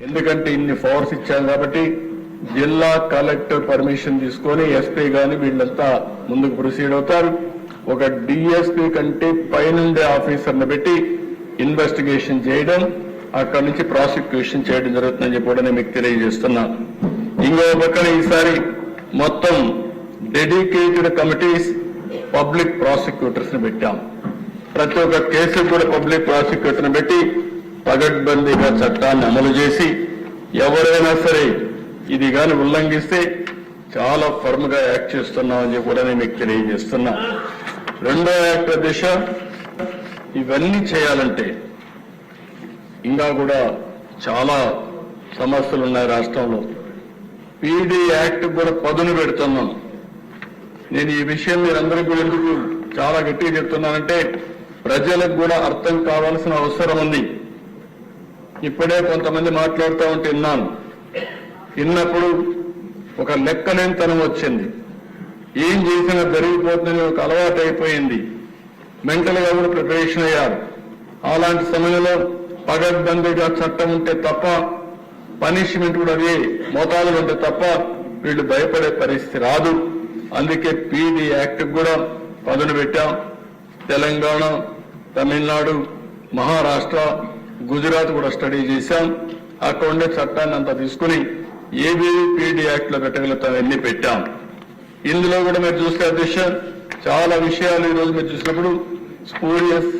ఎందుకంటే ఇన్ని పవర్స్ ఇచ్చాం కాబట్టి జిల్లా కలెక్టర్ పర్మిషన్ తీసుకొని ఎస్పీ గాని వీళ్ళంతా ముందుకు ప్రొసీడ్ అవుతారు. ఒక డిఎస్పీ కంటే పైనుండే ఆఫీసర్ని పెట్టి ఇన్వెస్టిగేషన్ చేయడం అక్కడి నుంచి ప్రాసిక్యూషన్ చేయడం జరుగుతుందని చెప్పి కూడా నేను మీకు తెలియజేస్తున్నాను ఇంకో పక్కన ఈసారి మొత్తం డెడికేటెడ్ కమిటీస్ పబ్లిక్ ప్రాసిక్యూటర్స్ని పెట్టాం. ప్రతి ఒక్క కేసు కూడా పబ్లిక్ ప్రాసిక్యూటర్ పెట్టి పగడ్బందీగా చట్టాన్ని అమలు చేసి ఎవరైనా సరే ఇది కానీ ఉల్లంఘిస్తే చాలా ఫర్మ్గా యాక్ట్ చేస్తున్నామని చెప్పి కూడా నేను మీకు తెలియజేస్తున్నా. రెండో యాక్ట్ దిశ ఇవన్నీ చేయాలంటే ఇంకా కూడా చాలా సమస్యలు ఉన్నాయి రాష్ట్రంలో. పీడీ యాక్ట్ కూడా పదును పెడుతున్నాం. నేను ఈ విషయం మీరందరికీ కూడా ఎందుకు చాలా గట్టిగా చెప్తున్నానంటే ప్రజలకు కూడా అర్థం కావాల్సిన అవసరం ఉంది. ఇప్పుడే కొంతమంది మాట్లాడుతూ ఉంటే విన్నాను విన్నప్పుడు ఒక లెక్కలేనితనం వచ్చింది. ఏం చేసినా జరిగిపోతుందని ఒక అలవాటు అయిపోయింది. మెంటల్గా కూడా ప్రిపరేషన్ అయ్యారు. అలాంటి సమయంలో పగడ్బందీగా చట్టం ఉంటే తప్ప పనిష్మెంట్ కూడా అదే మోతాదులు ఉంటే తప్ప వీళ్ళు భయపడే పరిస్థితి రాదు. అందుకే పీడీ యాక్ట్ కూడా పదును పెట్టాం. తెలంగాణ తమిళనాడు మహారాష్ట్ర గుజరాత్ కూడా స్టడీ చేశాం. అక్కడ ఉండే చట్టాన్ని అంతా తీసుకుని ఏబీపీడి యాక్ట్లో పెట్టగలుగుతాం ఎన్ని పెట్టాం. ఇందులో కూడా మీరు చూస్తే అధ్యక్ష చాలా విషయాలు ఈ రోజు మీరు చూసినప్పుడు స్పూరియస్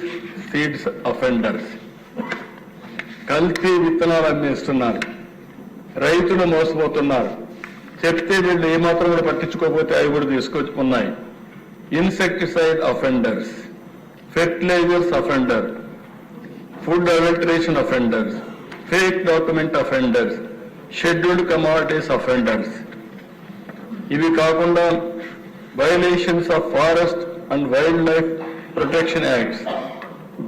సీడ్స్ అఫెండర్స్. కల్తీ విత్తనాలు అందిస్తున్నారు రైతులు మోసపోతున్నారు. చెప్తే వీళ్ళు ఏమాత్రం కూడా పట్టించుకోకపోతే అవి కూడా తీసుకొచ్చి ఉన్నాయి. Insecticide offenders fertilisers offender food adulteration offenders fake document offenders scheduled commodities offenders ఇవి కాకుండా violations of forest and wild life protection acts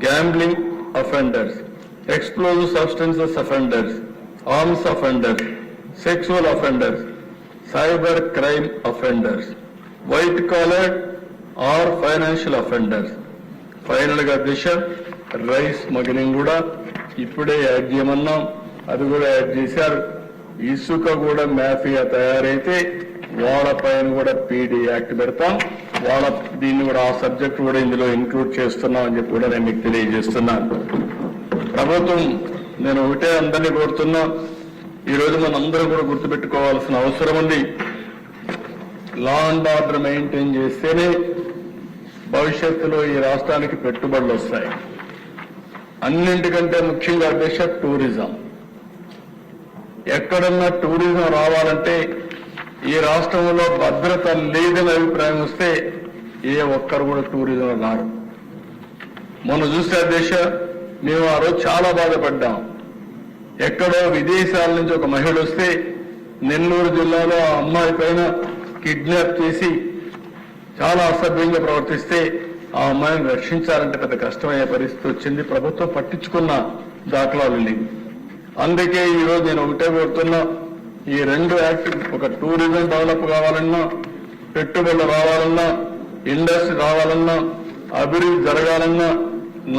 gambling offenders explosive substances offenders arms offenders sexual offenders cyber crime offenders white collar or financial offenders final గా దిశ rice మగనింగ్ కూడా ఇప్పుడే add చేయమన్నాం. అది కూడా add చేశారు. ఇసుక కూడా మాఫియా తయారైతే వాళ్ళ పైన కూడా పీడీ యాక్ట్ పెడతాం. వాళ్ళ దీన్ని కూడా ఆ సబ్జెక్ట్ కూడా ఇందులో ఇంక్లూడ్ చేస్తున్నాం అని చెప్పి కూడా నేను మీకు తెలియజేస్తున్నాను ప్రభుత్వం నేను ఒకటే అందరినీ కోరుతున్నా. ఈ రోజు మనందరం కూడా గుర్తుపెట్టుకోవాల్సిన అవసరం ఉంది. లా అండ్ ఆర్డర్ మెయింటైన్ చేస్తేనే భవిష్యత్తులో ఈ రాష్ట్రానికి పెట్టుబడులు వస్తాయి. అన్నింటికంటే ముఖ్యంగా అధ్యక్ష టూరిజం. ఎక్కడన్నా టూరిజం రావాలంటే ఈ రాష్ట్రంలో భద్రత లేదని అభిప్రాయం వస్తే ఏ ఒక్కరు కూడా టూరిజం రారు. మొన్న చూస్తే అధ్యక్ష మేము ఆ రోజు చాలా బాధపడ్డాం. ఎక్కడో విదేశాల నుంచి ఒక మహిళ వస్తే నెల్లూరు జిల్లాలో ఆ అమ్మాయి పైన కిడ్నాప్ చేసి చాలా అసభ్యంగా ప్రవర్తిస్తే ఆ అమ్మాయిని రక్షించాలంటే పెద్ద కష్టమయ్యే పరిస్థితి వచ్చింది. ప్రభుత్వం పట్టించుకున్న దాఖలాలు లేవు అందుకే ఈరోజు నేను ఒకటే కోరుతున్నా ఈ రెండు యాక్ట్ ఒక టూరిజం డెవలప్ కావాలన్నా పెట్టుబడులు రావాలన్నా ఇండస్ట్రీ రావాలన్నా అభివృద్ధి జరగాలన్నా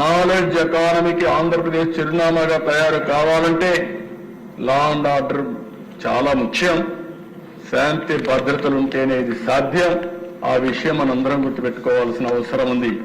నాలెడ్జ్ ఎకానమీకి ఆంధ్రప్రదేశ్ చిరునామాగా తయారు కావాలంటే లా అండ్ ఆర్డర్ చాలా ముఖ్యం. శాంతి భద్రతలుంటేనే ఇది సాధ్యం. ఆ విషయం మనందరం గుర్తుపెట్టుకోవాల్సిన అవసరం ఉంది.